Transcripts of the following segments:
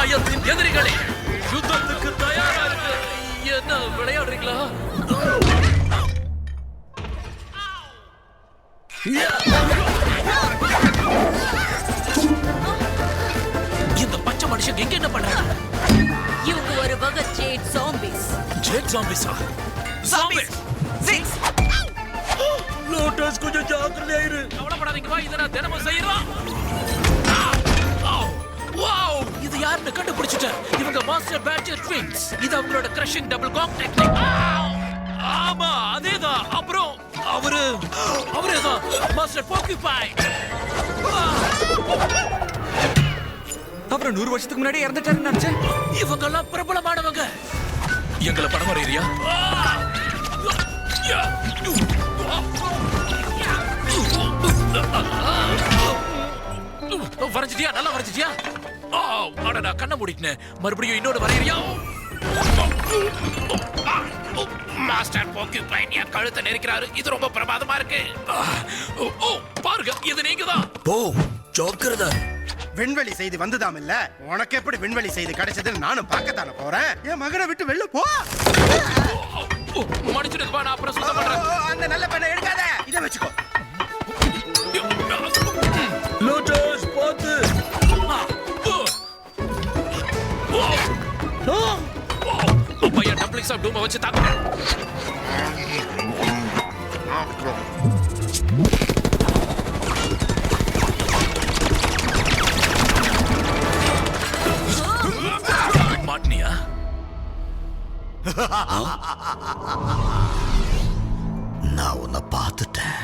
உலகத்தின் எதிரிகளே யுத்தத்துக்கு தயாரா இருக்கு என்ன விளையாடுறீங்களா இந்த பச்சை மனுஷன் எங்க என்ன பண்றாங்க இவங்க ஒரு வகை ஜேட் ஜாம்பிஸ் ஜெட் ஜாம்பிஸா ஜாம்பிஸ் சிக்ஸ் லோட்டஸ் கொஞ்சம் ஜாக்கிரதையா இரு. கவலைப்படாதீங்க வா இதை நான் தினமும் செய்யறோம் யாருன்னு கண்டுபிடிச்சிட்டேன் இவங்க மாஸ்டர் பேட்ஜர் ட்வின்ஸ் இது அவங்களோட கிரஷிங் டபுள் காக் டெக்னிக் ஆமா அதேதான். அப்புறம் அவரு அவரேதான் மாஸ்டர் போக்கிபாய் அப்புறம் நூறு வருஷத்துக்கு முன்னாடி இறந்துட்டாருன்னு நினைச்சேன். இவங்கெல்லாம் பிரபலமானவங்க. எங்களை படம் வரையறியா? வரைஞ்சிட்டியா? நல்லா வரைஞ்சிட்டியா? அடடா கண்ணை மூடிட்டேன் மறுபடியும் இன்னொரு வரையறியா? மாஸ்டர் போக்கி பையன் என் கழுத்தை நெரிக்கிறாரு. இது ரொம்ப பிரமாதமா இருக்கு. ஓ, ஓ, பாருங்க இது நீங்க தான் போ ஜாக்கிரதை. விண்வெளி செய்தி வந்துதாம் இல்ல? உனக்கு எப்படி விண்வெளி செய்தி கிடைச்சதுன்னு நானும் பார்க்கத்தானே போறேன்? என் மகனை விட்டு வெளில போ. மன்னிச்சிடுங்கப்பா நான் அப்புறம் சுத்தம் பண்றேன். ஓ, அந்த நல்ல பெண்ணை எடுக்காத. டம்ப்ளிங்ஸ் ஆஃப் டூமை வச்சு தாக்குறேன் மாட்டினியா நான் உன்னை பார்த்துட்டேன்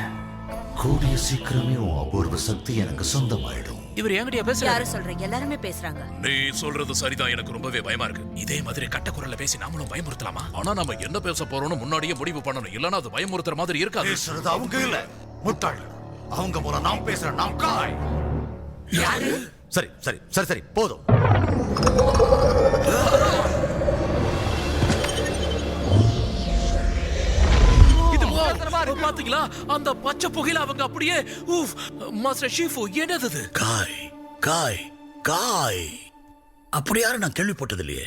கூடிய சீக்கிரமே உன் அபூர்வ சக்தி எனக்கு சொந்தமாயிடும் இவர் என்கிட்டயா பேசுறாரு. யார சொல்றீங்க? எல்லாருமே பேசுறாங்க. நீ சொல்றது சரிதான். எனக்கு ரொம்பவே பயமா இருக்கு. இதே மாதிரி கட்ட குரல்ல பேசி நாமளும் பயமுறுத்தலாமா? ஆனா நம்ம என்ன பேச போறோம்னு முன்னாடியே முடிவு பண்ணணும். இல்லனா அது பயமுறுத்துற மாதிரி இருக்காது. பேசுறது அவங்க இல்ல. முட்டாள். அவங்க மூலம் நாம் பேசுற நாம் காய். சரி சரி சரி சரி போதும். பாத்தீங்களா அந்த பச்சை புகையில அவங்க அப்படியே ஊஃப் மாஸ்டர் ஷீஃபு என்னது காய் காய் காய். அப்படி யாரும் நான் கேள்விப்பட்டது இல்லையே